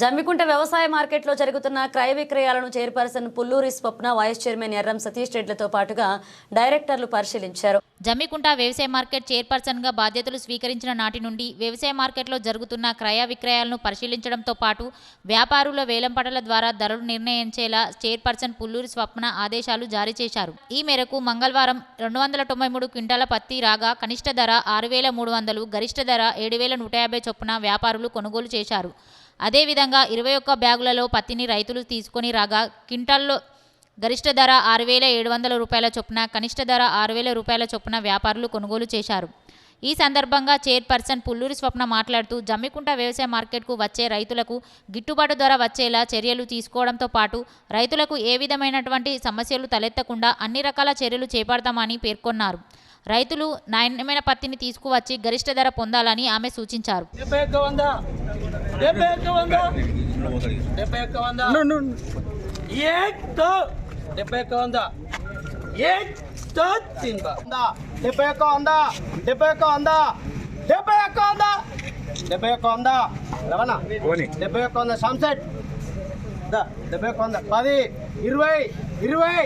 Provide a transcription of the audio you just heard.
జమ్మికుంట వ్యవసాయ మార్కెట్లో జరుగుతున్న క్రయ విక్రయాలను chairperson Pulluri Swapna vice chairman Erram Satish రెడ్లతో పాటుగా డైరెక్టర్లు పరిశీలించారు. జమ్మికుంట వ్యవసాయ మార్కెట్ చైర్పర్సన్గా బాధ్యతలు స్వీకరించిన నాటి నుండి వ్యవసాయ మార్కెట్లో జరుగుతున్న క్రయ విక్రయాలను పరిశీలించడంతో పాటు వ్యాపారుల వేలంపాటల ద్వారా ధరలు నిర్ణయించేలా చైర్పర్సన్ పుల్లూరి స్వప్న ఆదేశాలు జారీ చేశారు. ఈ మేరకు మంగళవారం రెండు వందల తొంభై మూడు క్వింటాల పత్తి రాగా కనిష్ట ధర ఆరు వేల మూడు వందలు గరిష్ట ధర ఏడు వేల నూట యాభై చొప్పున వ్యాపారులు కొనుగోలు చేశారు. అదేవిధంగా ఇరవై ఒక్క బ్యాగులలో పత్తిని రైతులు తీసుకొని రాగా క్వింటాల్లో గరిష్ట ధర ఆరు వేల ఏడు వందల రూపాయల చొప్పున కనిష్ట ధర ఆరు వేల రూపాయల చొప్పున వ్యాపారులు కొనుగోలు చేశారు. ఈ సందర్భంగా చైర్పర్సన్ పుల్లూరి స్వప్న మాట్లాడుతూ జమ్మికుంట వ్యవసాయ మార్కెట్కు వచ్చే రైతులకు గిట్టుబాటు ధర వచ్చేలా చర్యలు తీసుకోవడంతో పాటు రైతులకు ఏ విధమైనటువంటి సమస్యలు తలెత్తకుండా అన్ని రకాల చర్యలు చేపడతామని పేర్కొన్నారు. రైతులు నాణ్యమైన పత్తిని తీసుకువచ్చి గరిష్ట ధర పొందాలని ఆమె సూచించారు. డెబ్బై ఒక్క వంద. డెబ్బై ఒక్క వంద. డెబ్బై ఒక్క వంద ఏక్తో డెబ్బై ఒక్క వంద. ఏక్తో తిన్ వంద డెబ్బై ఒక్క వంద. డెబ్బై ఒక్క వంద. డెబ్బై ఒక్క వంద. డెబ్బై ఒక్క వంద. రవణ. డెబ్బై ఒక్క వంద సన్సెట్ దా డెబ్బై ఒక్క వంద. పది ఇరవై ఇరవై